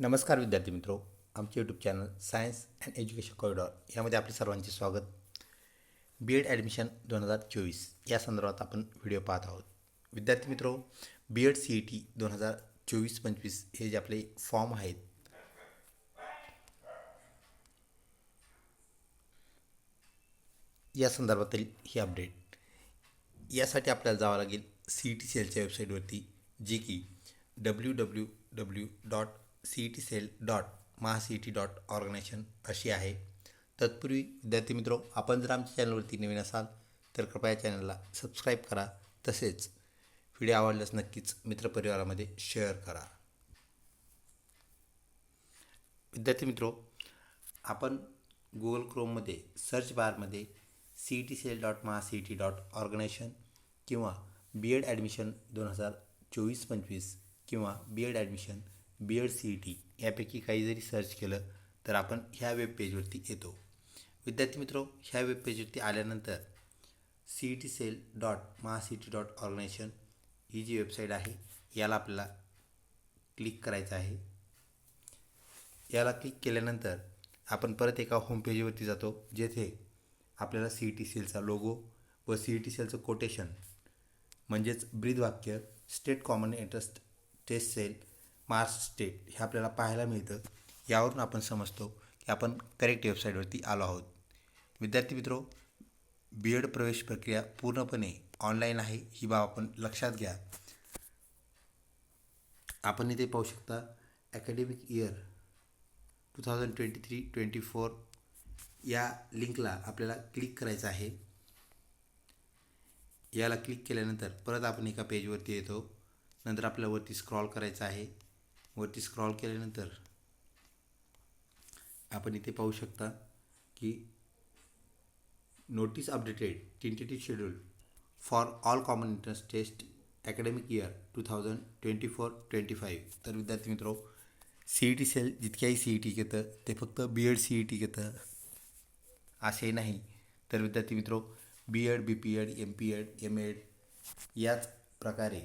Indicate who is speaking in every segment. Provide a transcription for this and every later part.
Speaker 1: नमस्कार विद्यार्थी मित्रो. आमचे YouTube channel science and education corridor यामध्ये आपले सर्वांचे स्वागत. बी एड ॲडमिशन दोन हजार चोवीस या संदर्भात आपण व्हिडिओ पाहत आहोत. विद्यार्थी मित्रो B Ed C E T दोन हजार चोवीस पंचवीस हे जे आपले फॉर्म आहेत या संदर्भातील ही अपडेट यासाठी आपल्याला जावं लागेल सी ई टी सेलच्या वेबसाईटवरती जे की W W W dot C E T cell dot Maha C E T dot organisation अशी आहे. तत्पूर्वी विद्यार्थी मित्रो आपण जर आमच्या चॅनलवरती नवीन असाल तर कृपया चॅनलला सबस्क्राईब करा. तसेच व्हिडिओ आवडल्यास नक्कीच मित्रपरिवारामध्ये शेअर करा. विद्यार्थी मित्रो आपण गुगल क्रोममध्ये सर्च बारमध्ये C E T cell dot Maha C E T dot organisation किंवा बी एड ॲडमिशन दोन हजार चोवीस पंचवीस किंवा B Ed admission B Ed C E T यापैकी काही जरी सर्च केलं तर आपण ह्या वेब पेजवरती येतो. विद्यार्थी मित्रो ह्या वेब पेजवरती आल्यानंतर C E T cell dot Maha C T dot organisation ही जी वेबसाईट आहे याला आपल्याला क्लिक करायचं आहे. याला क्लिक केल्यानंतर आपण परत एका होम पेजवरती जातो जेथे आपल्याला सी ई टी सेलचा लोगो व सी ई टी सेलचं कोटेशन म्हणजेच ब्रीदवाक्य state common interest test cell Mars state हे आपल्याला पाहायला मिळतं. यावरून आपण समजतो की आपण करेक्ट वेबसाईटवरती आलो आहोत. विद्यार्थी मित्रो बी एड प्रवेश प्रक्रिया पूर्णपणे ऑनलाईन आहे ही बाब आपण लक्षात घ्या. आपण इथे पाहू शकता academic year two thousand twenty three twenty four या लिंकला आपल्याला क्लिक करायचं आहे. याला क्लिक केल्यानंतर परत आपण एका पेजवरती येतो. नंतर आपल्याला वरती स्क्रॉल करायचं आहे. वरती स्क्रॉल केल्यानंतर आपण इथे पाहू शकता की notice updated tentative schedule for all common entrance test academic year two thousand twenty four twenty five तर विद्यार्थी मित्रो सी ई टी सेल जितक्याही सी ई टी घेतं ते फक्त B Ed C E T घेतं. असे नाही. तर विद्यार्थी मित्रो B Ed B P Ed M P Ed M Ed याच प्रकारे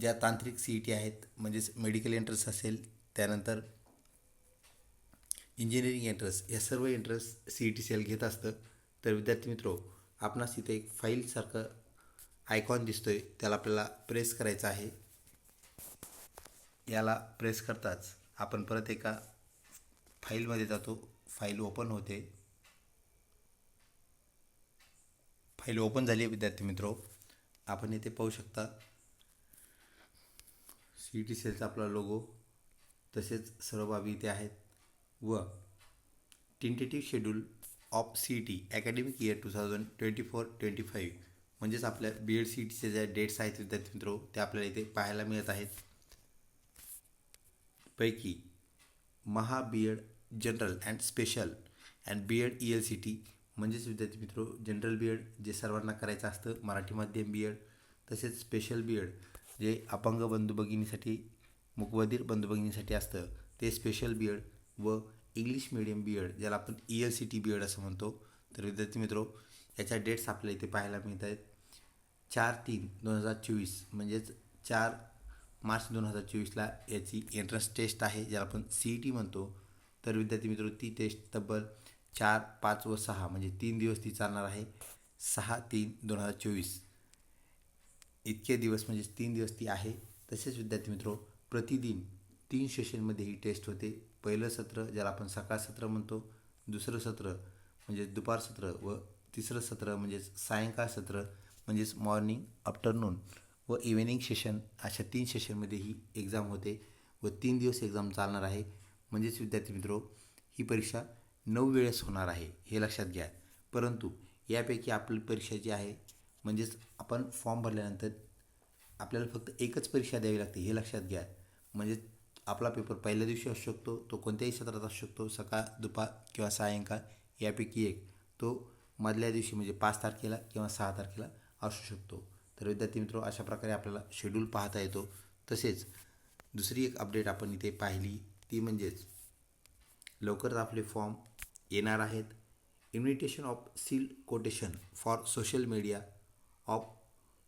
Speaker 1: ज्या तांत्रिक सी ई टी आहेत म्हणजेच मेडिकल एंट्रन्स असेल त्यानंतर इंजिनिअरिंग एंट्रन्स या सर्व entrance C E T cell घेत असतं. तर विद्यार्थी मित्रो आपणास इथे एक फाईलसारखं आयकॉन दिसतो आहे त्याला आपल्याला प्रेस करायचं आहे. याला प्रेस करताच आपण परत एका फाईलमध्ये जातो. फाईल ओपन होते. फाईल ओपन झाली आहे विद्यार्थी मित्रो. आपण इथे पाहू शकता सी ई टी सेलचा आपला लोगो तसेच सर्व बाबी इथे आहेत. व tentative schedule of C E T academic year two thousand twenty four twenty five म्हणजेच आपल्या बी एड सी ई टीचे ज्या डेट्स आहेत विद्यार्थी मित्रो ते आपल्याला इथे पाहायला मिळत आहेत. पैकी Maha B Ed general and special and B Ed E L C T म्हणजेच विद्यार्थी मित्रो जनरल बी एड जे सर्वांना करायचं असतं मराठी माध्यम बी एड तसेच स्पेशल बी एड जे अपंग बंधू भगिनीसाठी मुकबधीर बंधू भगिनीसाठी असतं ते स्पेशल बी एड व इंग्लिश मिडियम बी एड ज्याला आपण E L C T B Ed असं म्हणतो. तर विद्यार्थी मित्रो याच्या डेट्स आपल्याला इथे पाहायला मिळत आहेत. चार तीन दोन हजार चोवीस म्हणजेच चार मार्च दोन हजार चोवीसला याची एंट्रन्स टेस्ट आहे ज्याला आपण सी ई टी म्हणतो. तर विद्यार्थी मित्रो ती टेस्ट तब्बल चार पाच व सहा म्हणजे तीन दिवस ती चालणार आहे. सहा तीन दोन हजार चोवीस. इतके दिवस म्हणजे तीन दिवस ती आहे. तसेच विद्यार्थी मित्रो प्रतिदिन तीन सेशनमध्ये ही टेस्ट होते. पहिलं सत्र ज्याला आपण सकाळ सत्र म्हणतो. दुसरं सत्र म्हणजे दुपार सत्र व तिसरं सत्र म्हणजेच सायंकाळ सत्र म्हणजेच मॉर्निंग आफ्टरनून व इव्हिनिंग सेशन अशा तीन सेशनमध्ये ही एक्झाम होते व तीन दिवस एक्झाम चालणार आहे. म्हणजेच विद्यार्थी मित्रो ही परीक्षा नऊ वेळेस होणार आहे हे लक्षात घ्या. परंतु यापैकी आपली परीक्षा जी आहे म्हणजेच आपण फॉर्म भरल्यानंतर आपल्याला फक्त एकच परीक्षा द्यावी लागते हे लक्षात घ्या. म्हणजे आपला पेपर पहिल्या दिवशी असू शकतो तो कोणत्याही सत्रात असू शकतो सकाळ दुपार किंवा सायंकाळ यापैकी एक. तो मधल्या दिवशी म्हणजे पाच तारखेला किंवा सहा तारखेला असू शकतो. तर विद्यार्थी मित्रो अशा प्रकारे आपल्याला शेड्यूल पाहता येतो. तसेच दुसरी एक अपडेट आपण इथे पाहिली ती म्हणजेच लवकरच आपले फॉर्म येणार आहेत. Invitation of seal quotation for social media of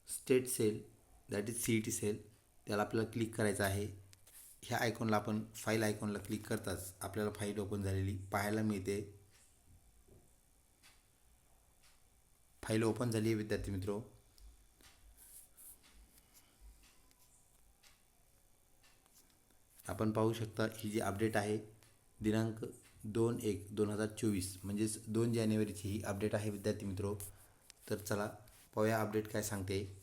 Speaker 1: state cell that is C E T cell त्याला आपल्याला क्लिक करायचं आहे. ह्या आयकॉनला आपण फाईल आयकॉनला क्लिक करताच आपल्याला फाईल ओपन झालेली पाहायला मिळते. फाईल ओपन झाली आहे विद्यार्थी मित्रो. आपण पाहू शकता ही जी अपडेट आहे दिनांक दोन एक दोन हजार चोवीस म्हणजेच दोन जानेवारीची ही अपडेट आहे विद्यार्थी मित्रो. तर चला पाहूया अपडेट काय सांगते.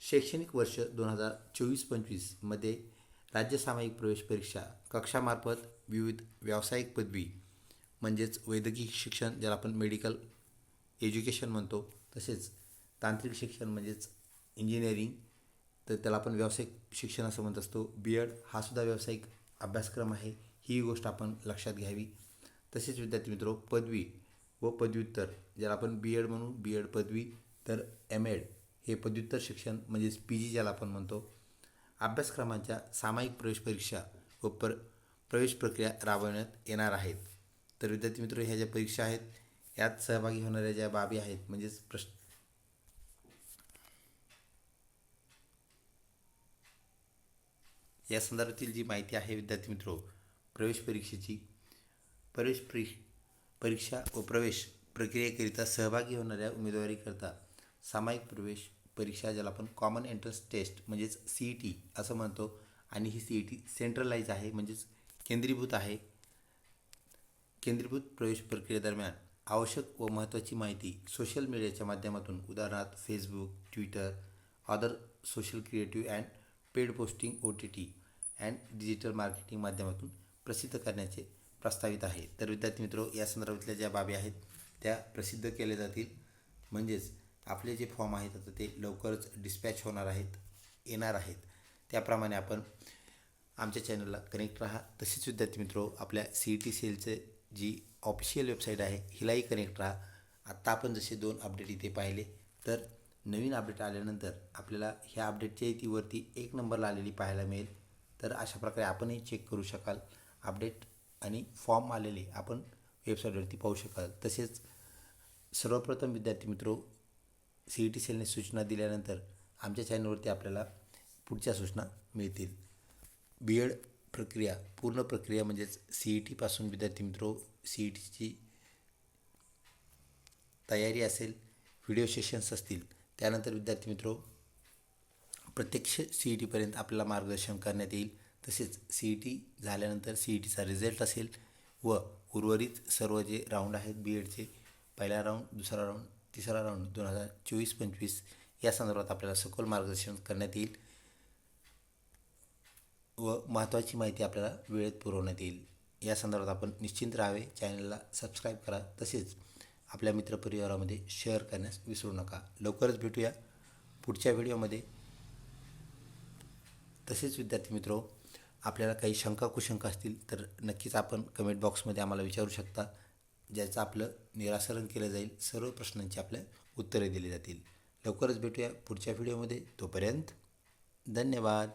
Speaker 1: शैक्षणिक वर्ष दोन हजार चोवीस पंचवीसमध्ये राज्य सामायिक प्रवेश परीक्षा कक्षामार्फत विविध व्यावसायिक पदवी म्हणजेच वैद्यकीय शिक्षण ज्याला आपण मेडिकल एज्युकेशन म्हणतो तसेच तांत्रिक शिक्षण म्हणजेच इंजिनिअरिंग तर त्याला आपण व्यावसायिक शिक्षण असं म्हणत असतो. बी एड हा सुद्धा व्यावसायिक अभ्यासक्रम आहे. ही गोष्ट आपण लक्षात घ्यावी. तसेच विद्यार्थी मित्रो पदवी व पदव्युत्तर ज्याला आपण बी एड म्हणू बी एड पदवी तर एम एड हे पदव्युत्तर शिक्षण म्हणजेच पी जी ज्याला आपण म्हणतो. अभ्यासक्रमांच्या सामायिक प्रवेश परीक्षा व पर प्रवेश प्रक्रिया राबवण्यात येणार आहेत. तर विद्यार्थी मित्र ह्या ज्या परीक्षा आहेत यात सहभागी होणाऱ्या ज्या बाबी आहेत म्हणजेच प्रश्न या संदर्भातील जी माहिती आहे विद्यार्थी मित्रो प्रवेश परीक्षेची प्रवेश परी परीक्षा व प्रवेश प्रक्रियेकरिता सहभागी होणाऱ्या उमेदवारीकरता सामायिक प्रवेश परीक्षा ज्याला आपण कॉमन एंट्रन्स टेस्ट म्हणजेच सी ई टी असं म्हणतो. आणि ही सी ई टी सेंट्रलाइज आहे म्हणजेच केंद्रीभूत आहे. केंद्रीभूत प्रवेश प्रक्रियेदरम्यान आवश्यक व महत्त्वाची माहिती सोशल मीडियाच्या माध्यमातून उदाहरणार्थ Facebook Twitter other social creative and paid posting O T T and digital marketing माध्यमातून प्रसिद्ध करण्याचे प्रस्तावित आहे. तर विद्यार्थी मित्रो या संदर्भातल्या ज्या बाबी आहेत त्या प्रसिद्ध केल्या जातील. म्हणजेच आपले जे फॉर्म आहेत आता ते लवकरच डिस्पॅच होणार आहेत येणार आहेत. त्याप्रमाणे आपण आमच्या चॅनलला कनेक्ट राहा. तसेच विद्यार्थी मित्रो आपल्या सी ई टी सेलचे जी ऑफिशियल वेबसाईट आहे हिलाही कनेक्ट राहा. आत्ता आपण जसे दोन अपडेट इथे पाहिले तर नवीन अपडेट आल्यानंतर आपल्याला ह्या अपडेटच्या ती वरती एक नंबरला आलेली पाहायला मिळेल. तर अशा प्रकारे आपणही चेक करू शकाल. अपडेट आणि फॉर्म आलेले आपण वेबसाईटवरती पाहू शकाल. तसेच सर्वप्रथम विद्यार्थी मित्रो सी ई टी सेलने सूचना दिल्यानंतर आमच्या चॅनलवरती आपल्याला पुढच्या सूचना मिळतील. बी एड प्रक्रिया पूर्ण प्रक्रिया म्हणजेच सी ई टीपासून विद्यार्थी मित्रो सी ई टीची तयारी असेल व्हिडिओ सेशन्स असतील त्यानंतर विद्यार्थी मित्रो प्रत्यक्ष सी ई टीपर्यंत आपल्याला मार्गदर्शन करण्यात येईल. तसेच सी ई टी झाल्यानंतर सी ई टीचा रिझल्ट असेल व उर्वरित सर्व जे राऊंड आहेत बी एडचे पहिला राऊंड दुसरा राऊंड तिसरा राऊंड दोन हजार चोवीस पंचवीस या संदर्भात आपल्याला सखोल मार्गदर्शन करण्यात येईल व महत्त्वाची माहिती आपल्याला वेळेत पुरवण्यात येईल. या संदर्भात आपण निश्चिंत राहावे. चॅनलला सबस्क्राईब करा. तसेच आपल्या मित्रपरिवारामध्ये शेअर करण्यास विसरू नका. लवकरच भेटूया पुढच्या व्हिडिओमध्ये तसेच विद्यार्थी मित्रो आपल्याला काही शंका कुशंका असतील तर नक्कीच आपण कमेंट बॉक्समध्ये आम्हाला विचारू शकता ज्याचं आपलं निरासरण केलं जाईल सर्व प्रश्नांची आपल्या उत्तरे दिली जातील. लवकरच भेटूया पुढच्या व्हिडिओमध्ये तोपर्यंत धन्यवाद.